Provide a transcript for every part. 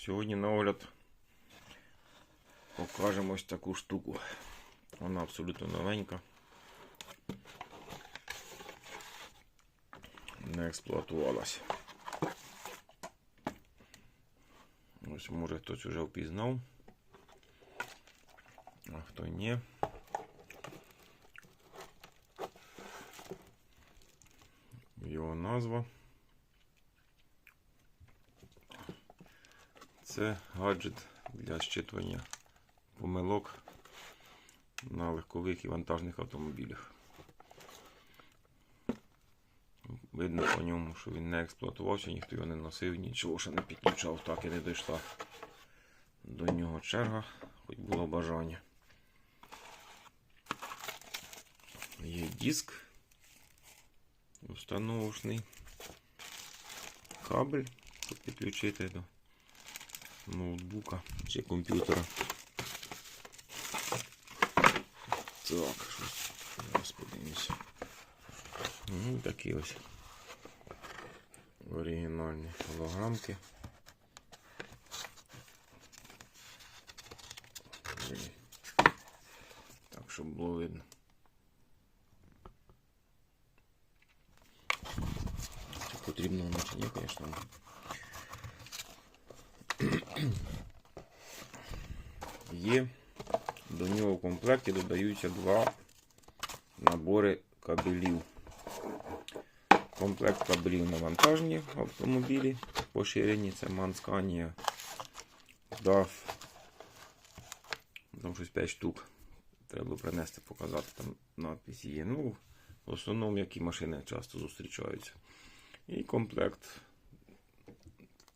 Сьогодні на огляд покажемо ось таку штуку. Вона абсолютно новенька. Не експлуатувалась. Ось може хтось вже впізнав. А хто ні. Його назва. Це гаджет для щитування помилок на легкових і вантажних автомобілях. Видно по ньому, що він не експлуатувався, ніхто його не носив, нічого ще не підключав, так і не дійшла до нього черга, хоч було бажання. Є диск установочний, кабель, підключити до ноутбука чи комп'ютера. Так, щось зараз подивимося. Ну, такі ось оригінальні голограмки. Є. До нього в комплекті додаються два набори кабелів. Комплект кабелів на вантажні автомобілі поширені. Це Мансканія DAF. Там щось 5 штук. Треба принести, показати, там надписи є. Ну, в основному, які машини часто зустрічаються. І комплект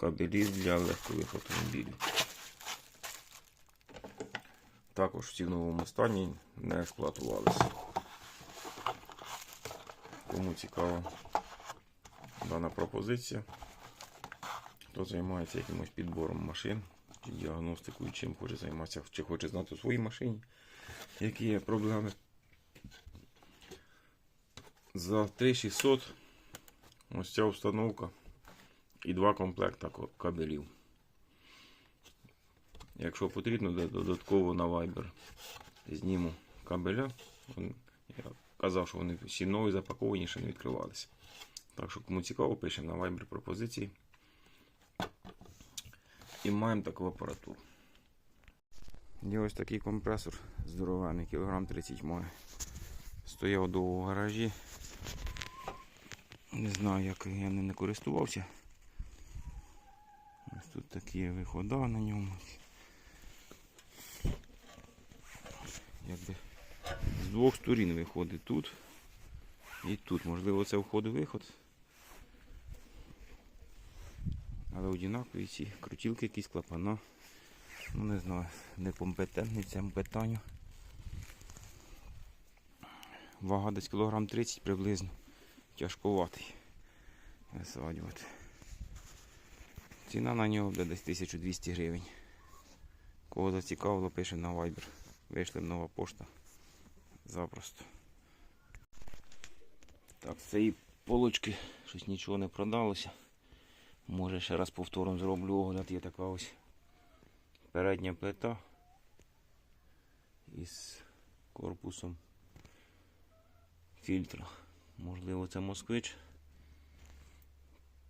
кабелів для легкових автомобілів. Також в новому стані не експлуатувалися. Кому цікава дана пропозиція, хто займається якимось підбором машин, чи діагностикою, чим хоче займатися, чи хоче знати у своїй машині, які є проблеми. За 3600 ось ця установка і два комплекта кабелів. Якщо потрібно, додатково на Viber зніму кабеля. Я казав, що вони всі нові запаковані, ще не відкривалися. Так що, кому цікаво, пишемо на Viber пропозиції. І маємо таку апаратуру. Є ось такий компресор здоровенний, кілограм 30 має. Стояв довго в гаражі. Не знаю, як я ним не користувався. Тут такі виходи на ньому. Якби з двох сторін виходить тут і тут. Можливо, це вход-виход. Але однакові ці крутілки якісь клапана. Ну не знаю, некомпетентний в цьому питанню. Вага десь кілограм 30 приблизно. Тяжковатий. Висаджувати. Ціна на нього буде десь 1200 гривень. Кого зацікавило, пише на Viber. Вийшли нова пошта. Запросто. Так, з цієї полочки щось нічого не продалося. Може ще раз повтором зроблю огляд. Є така ось передня плита із корпусом фільтра. Можливо, це москвич.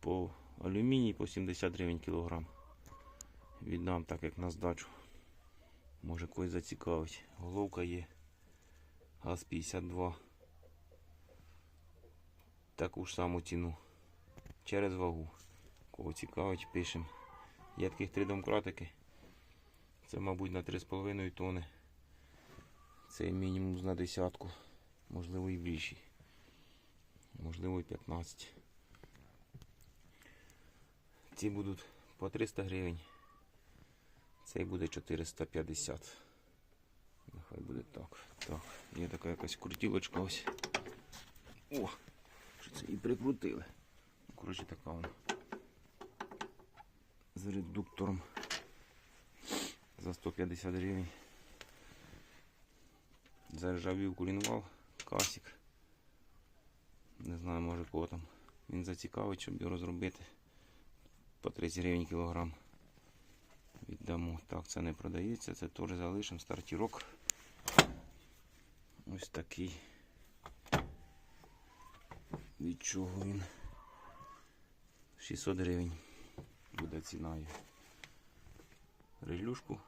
По алюміній по 70 гривень кілограм. Віддам так як на здачу. Може когось зацікавить. Головка є. ГАЗ-52. Таку ж саму ціну. Через вагу. Кого цікавить, пишемо. Є таких три домкратики. Це, мабуть, на 3,5 тони. Це мінімум на десятку. Можливо і більший. Можливо і 15. Ці будуть по 300 гривень. Цей буде 450. Нехай буде так. Так, є така якась крутілочка ось. О! Що це і прикрутили. Ну, Коротше, така вона. З редуктором. За 150 гривень. Заржавів кулінвал, касік. Не знаю, може кого там. Він зацікавить, щоб його розробити. По 30 гривень кілограм. віддамо. Так, це не продається, це теж залишимо стартірок. Ось такий. Від чого він? 600 гривень буде ціною. Релюшку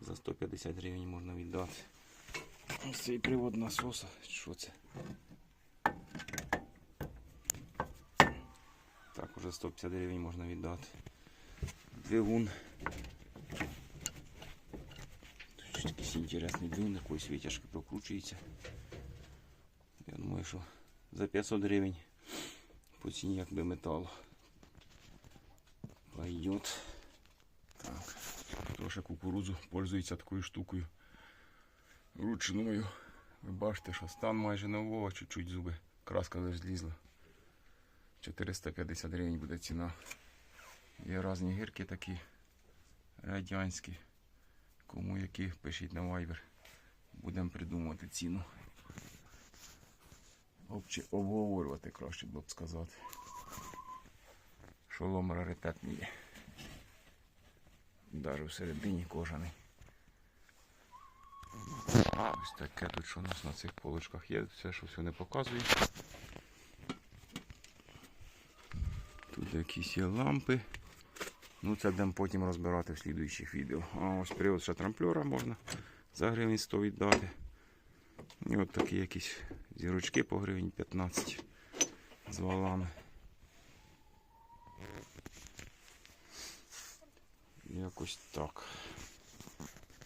за 150 гривень можна віддати. Ось цей привод насоса. Що це? Так, уже 150 гривень можна віддати. Двигун. Тут якийсь інтересний двигун, якоїсь витяжки прокручується. Я думаю, що за 500 гривень по ціні якби металу. Пойдет. Так. Тож кукурудзу пользується такою штукою. Ручною. Ви бачите, що стан майже нового, чуть-чуть зуби. Краска лише злізла. 450 гривень буде ціна. Є різні гірки такі радянські. Кому які пишіть на Viber. Будемо придумувати ціну. Обче обговорювати краще було б сказати. Шолом раритетний є. Даже всередині кожаний. Ось таке тут що у нас на цих полочках є. Все, що все не показує. Якісь є лампи. Ну це будемо потім розбирати в слідуючих відео. А ось привод ще трамплера можна за гривень 100 віддати. І от такі якісь зірочки по гривень 15 з валами. Якось так.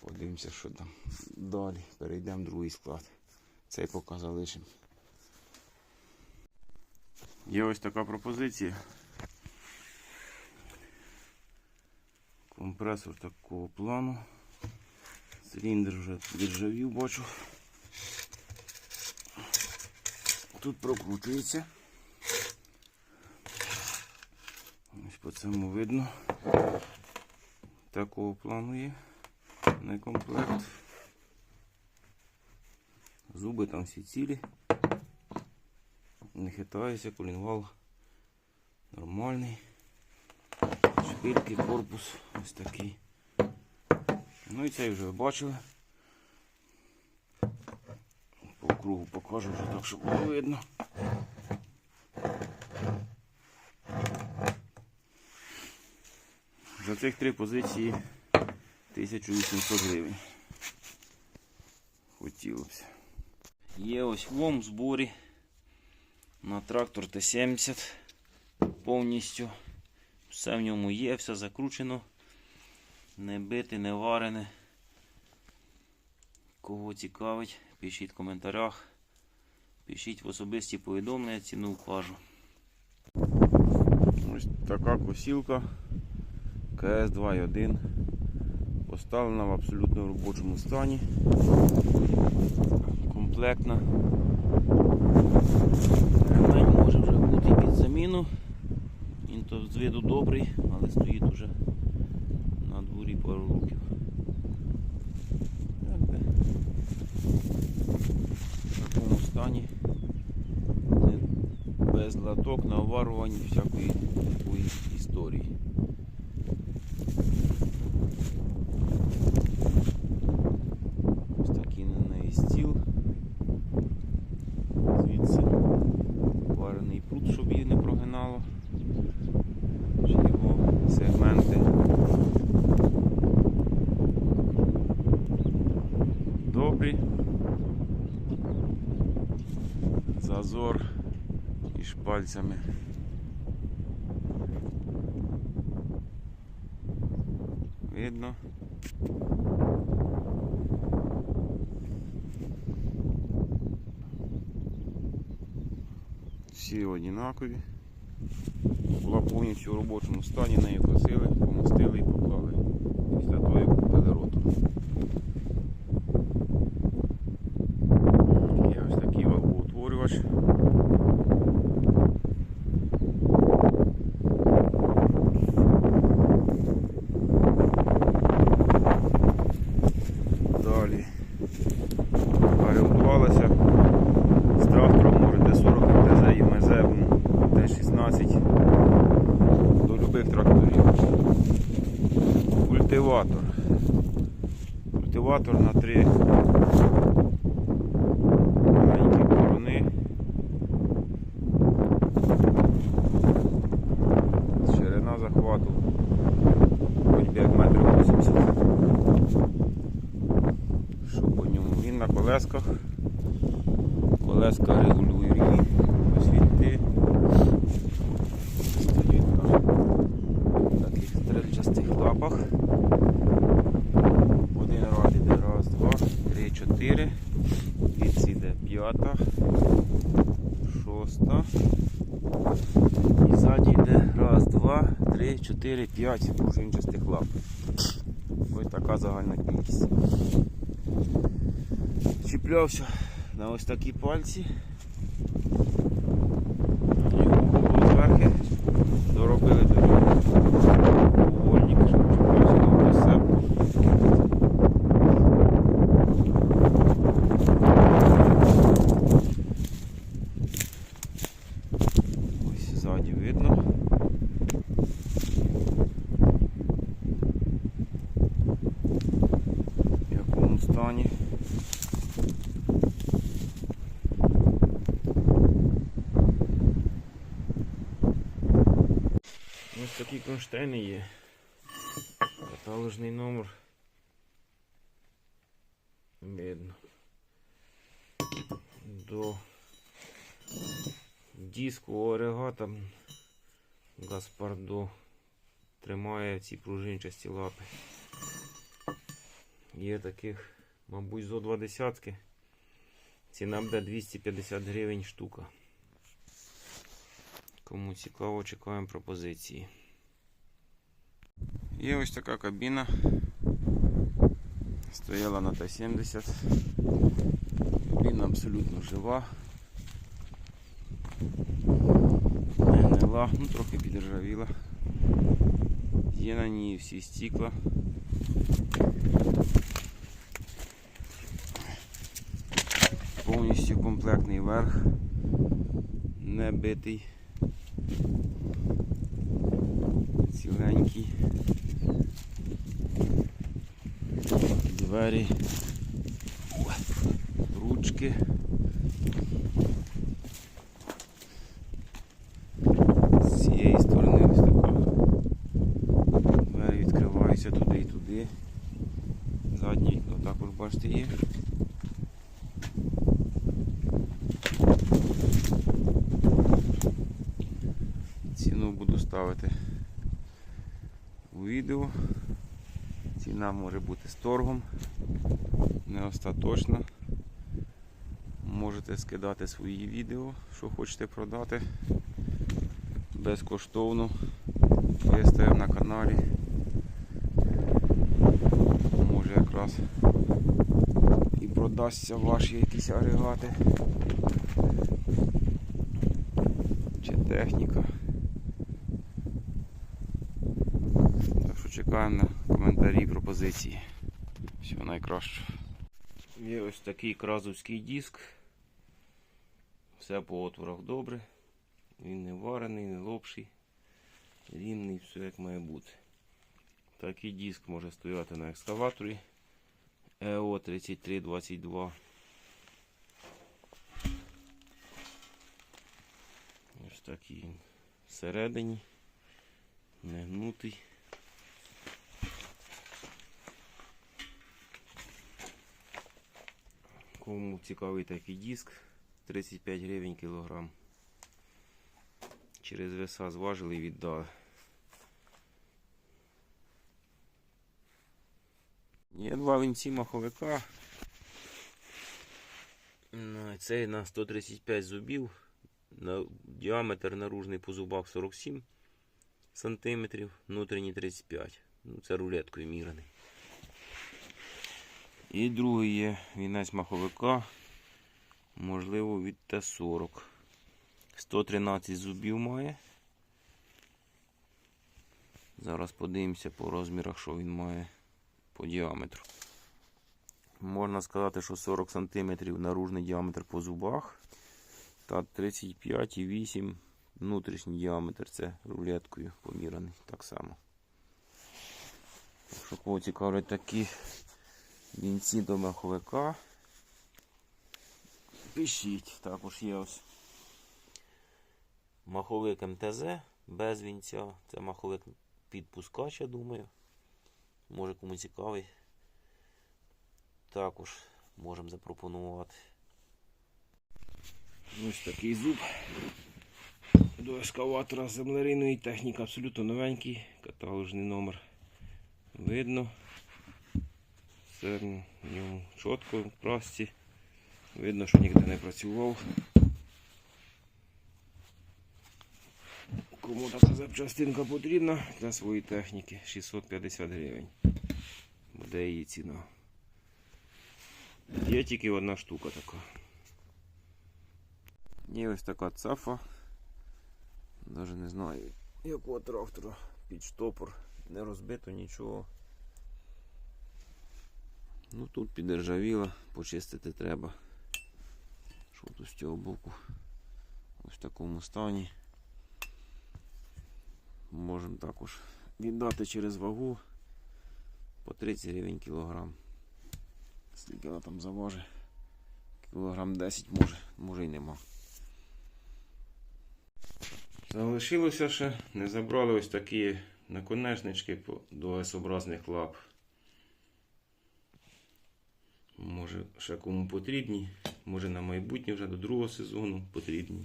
Подивимося, що там далі. Перейдемо в другий склад. Цей поки залишимо. Є ось така пропозиція. Компресор такого плану. Циліндр вже віджавів, бачу. Тут прокручується. Ось по цьому видно. Такого плану є. Не комплект. Зуби там всі цілі. Не хитається, колінгвал нормальний. Шпильки, корпус ось такий. Ну і цей вже ви бачили. По кругу покажу вже так, щоб було видно. За цих три позиції 1800 гривень. Хотілося. Є ось вом в зборі на трактор Т-70 повністю. Все в ньому є, все закручено. Не бите, не варене. Кого цікавить, пишіть в коментарях. Пишіть в особисті повідомлення, ціну вкажу. Ось така косілка КС 2.1. Поставлена в абсолютно робочому стані. Комплектна. Ремень може вже бути під заміну. То з виду добрий, але стоїть уже на дворі пару років. В такому стані. Без латок, наварувань, всякої такої історії. Ось такий на неї стіл. Звідси варений прут, щоб її не прогинало. Чи його сегменти. Добрі. Зазор між пальцями. Видно. Всі однакові. Була повністю в робочому стані, нею косили, помастили і поклали. Після того, як купили ротор. Є ось такий валкоутворювач. Далі. Орієнтувалася з трактором може Д40, ТЗ і МЗ, Т16 до любих тракторів. Культиватор. Культиватор на три маленькі борони. Ширина захвату хоч би як метр 80. Що по ньому? Він на колесках. Колеска регулює освіти. Таких стрельчастих лапах. 4-5 пружинчастих лап. Ось така загальна кількість. Чіплявся на ось такі пальці. зверху доробили до нього угольник, чіплявся на присепку. Ось ззаді видно. Кронштейни є. Каталожний номер. Видно. До диску орегата Гаспардо тримає ці пружинчасті лапи. Є таких, мабуть, зо два десятки. Ціна буде 250 гривень штука. Кому цікаво, чекаємо пропозиції. Є ось така кабіна. Стояла на Т-70. Кабіна абсолютно жива. Не гнила, ну трохи підржавіла. Є на ній всі стікла. Повністю комплектний верх, не битий, ціленький. Двері, ручки. З цієї сторони ось відкриваються туди і туди. Заднє вікно також бачите є. Ціну буду ставити у відео. Ціна може бути з торгом, не остаточна. Можете скидати свої відео, що хочете продати. Безкоштовно виставив на каналі. Може якраз і продасться ваші якісь агрегати чи техніка. Так що чекаємо на коментарі пропозиції. Всього найкращого. Є ось такий кразовський диск. Все по отворах добре. Він не варений, не лопший. Рівний, все як має бути. Такий диск може стояти на екскаваторі EO 3322. Ось такий він всередині. Не гнутий. Кому цікавий такий диск 35 гривень кілограм. Через веса зважили і віддали. Є два вінці маховика. Ну, Цей на 135 зубів. Діаметр наружний по зубах 47 сантиметрів, внутрішній 35. Ну, це рулеткою мірений. І другий є вінець маховика, можливо, від Т-40. 113 зубів має. Зараз подивимося по розмірах, що він має по діаметру. Можна сказати, що 40 см наружний діаметр по зубах. Та 35,8 внутрішній діаметр це рулеткою поміраний так само. Так Що кого цікавлять такі вінці до маховика. Пишіть, також є ось маховик МТЗ без вінця. Це маховик підпускач, я думаю. Може кому цікавий. Також можемо запропонувати. Ось такий зуб до ескаватора землерийної техніки абсолютно новенький, каталожний номер видно. Все в ньому чітко в прасці. Видно, що ніде не працював. Кому така запчастинка потрібна для своєї техніки 650 гривень. Буде її ціна. Є тільки одна штука така. Є ось така цафа. Навіть не знаю якого трактора під штопор. Не розбито нічого. Ну тут підержавіло, почистити треба. Що тут з цього боку? Ось в такому стані. Можемо також віддати через вагу по 30 гривень кілограм. Скільки вона там заважить? Кілограм 10 може, може й нема. Залишилося ще, не забрали ось такі наконечнички до S-образних лап. Може ще кому потрібні, може на майбутнє вже до другого сезону потрібні.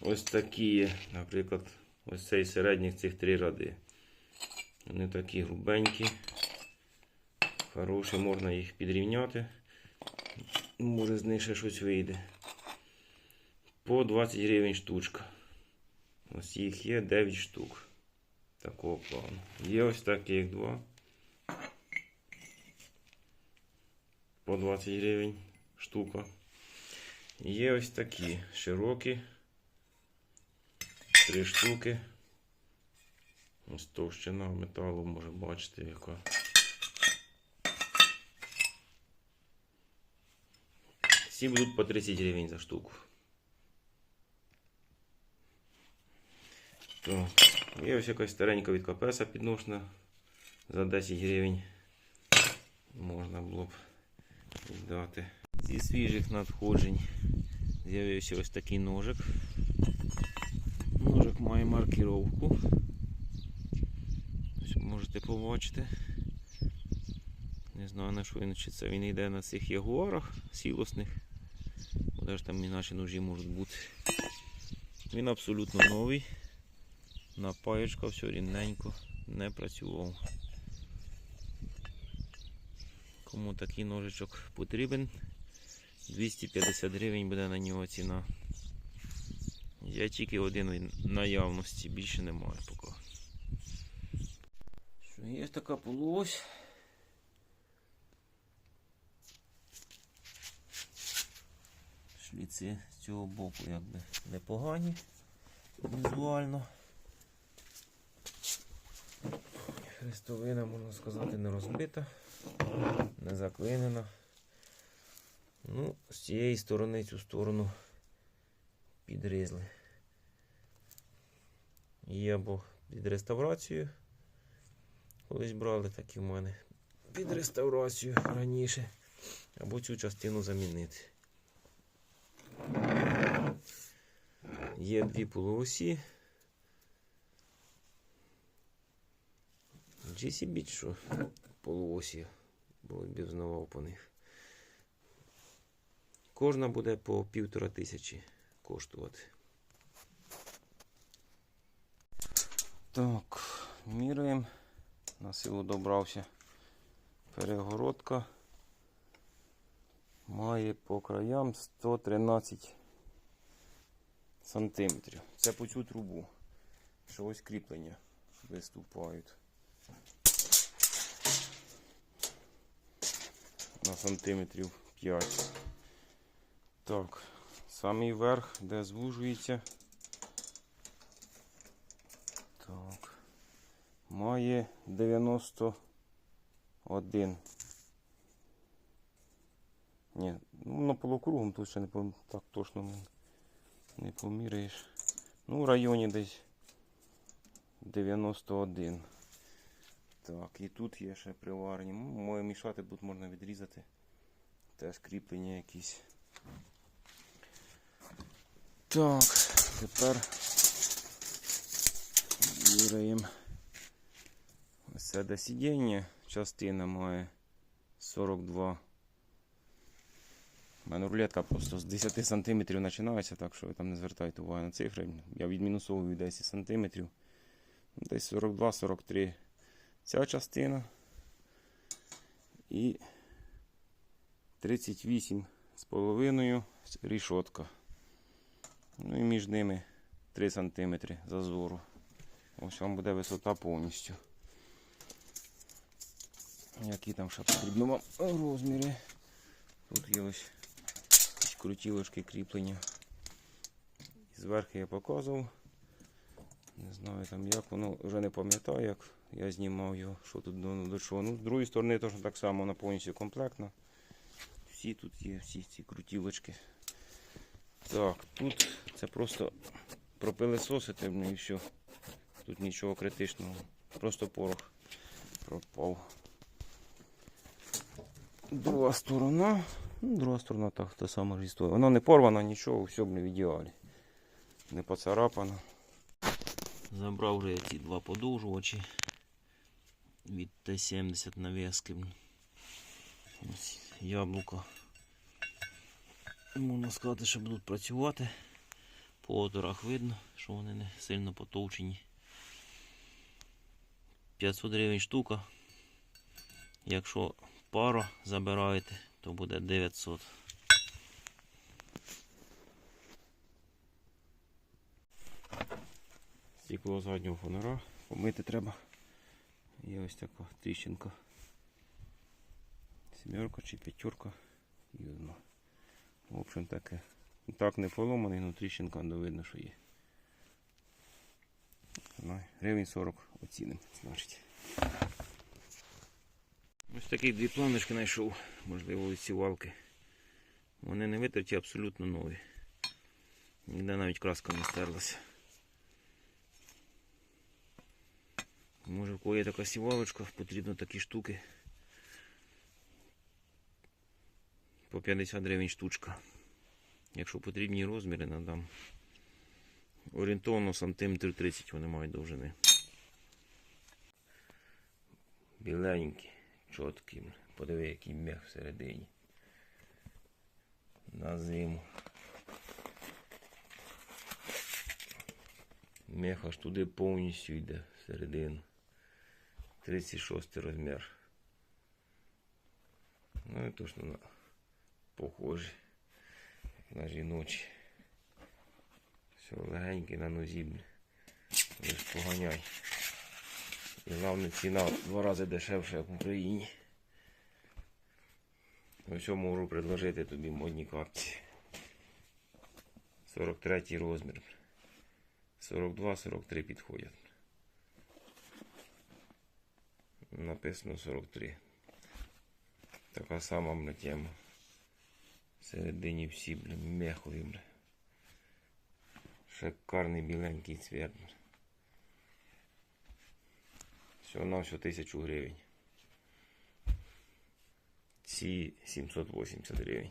Ось такі, є, наприклад, ось цей середніх цих три ради. Вони такі грубенькі. Хороші, можна їх підрівняти. Може з них ще щось вийде. По 20 гривень штучка. Ось їх є 9 штук. Такого плану. Є ось таких два. По 20 гривень штука. Є ось такі широкі. Три штуки. Ось товщина металу може бачити яка. Всі будуть по 30 гривень за штуку. Так, є ось якась старенька від капеса підношена за 10 гривень. Можна було б віддати. Зі свіжих надходжень з'явився ось такий ножик. Ножик має маркіровку. Ось можете побачити. Не знаю на що він чи це він йде на цих ягуарах сілосних. Бо ж там іначе ножі можуть бути. Він абсолютно новий. Напаєчка все рівненько не працював. Кому такий ножичок потрібен, 250 гривень буде на нього ціна. Я тільки один наявності, більше немає поки. Що є така полуось. Шліци з цього боку якби непогані візуально. Хрестовина, можна сказати, не розбита, не заклинена. Ну, з цієї сторони цю сторону підрізли. Є або під реставрацію. Колись брали такі в мене під реставрацію раніше. Або цю частину замінити. Є дві полуосі. GCB, що полуосі, бо бізнавав по них. Кожна буде по півтора тисячі коштувати. Так, міряємо. На силу добрався. Перегородка. Має по краям 113 сантиметрів. Це по цю трубу. Що ось кріплення виступають. На сантиметрів 5. Так, самий верх, де звужується. Так. Має 91. Ні, ну на полукругом тут ще не пом- так точно не, поміряєш. Ну, в районі десь 91. Так, і тут є ще приварені. М, Моє мішати тут можна відрізати. Теж кріплення якісь. Так, тепер віраємо. Ось це де сидіння. Частина має 42. У мене рулетка просто з 10 см починається, так що ви там не звертайте увагу на цифри. Я відмінусовую 10 см. Десь 42-43 ця частина. І 38 з рішотка. Ну і між ними 3 см зазору. Ось вам буде висота повністю. Які там ще потрібно вам розміри. Тут є ось крутілочки кріплення. Зверху я показував. Не знаю там як, воно вже не пам'ятаю, як я знімав його, що тут до, до чого. Ну, з другої сторони теж так само вона повністю комплектна. Всі тут є, всі ці крутілочки. Так, тут це просто пропилесосити ну і все. Тут нічого критичного. Просто порох пропав. Друга сторона. Ну, друга сторона так, та сама ж історія. Вона не порвана, нічого, все в ідеалі. Не поцарапано. Забрав вже ці два подовжувачі від Т-70 нав'язки. Ось яблука. Можна сказати, що будуть працювати. По отворах видно, що вони не сильно потовчені. 500 гривень штука. Якщо пара забираєте, то буде 900. Стекло заднього фонара помити треба. Є ось така тріщинка. Сімерка чи п'ятерка. І одна. В общем таке. Так не поломаний, але тріщинка ну, видно, що є. Ну, Гривень 40 оцінимо, значить. Ось такі дві планочки знайшов, можливо, ось ці валки. Вони не витерті, абсолютно нові. Ніде навіть краска не стерлася. Може в кого є така сівалочка, потрібно такі штуки. По 50 гривень штучка. Якщо потрібні розміри, надам. Орієнтовно сантиметр 30 вони мають довжини. Біленькі, чіткі. Подиви, який м'як всередині. На зиму. Мех аж туди повністю йде всередину. 36 розмір. Ну і точно на похожі на жіночі. Все легенький на нозі. Лиш поганяй. І головне ціна в два рази дешевша, як в Україні. Ось можу предложити тобі модні капці. 43 розмір. 42-43 підходять. Написано 43. Така сама бля, тема. Всередині всі, бля, мехові, бля. Шикарний біленький цвет. Все Всього на все тисячу гривень. Ці 780 гривень.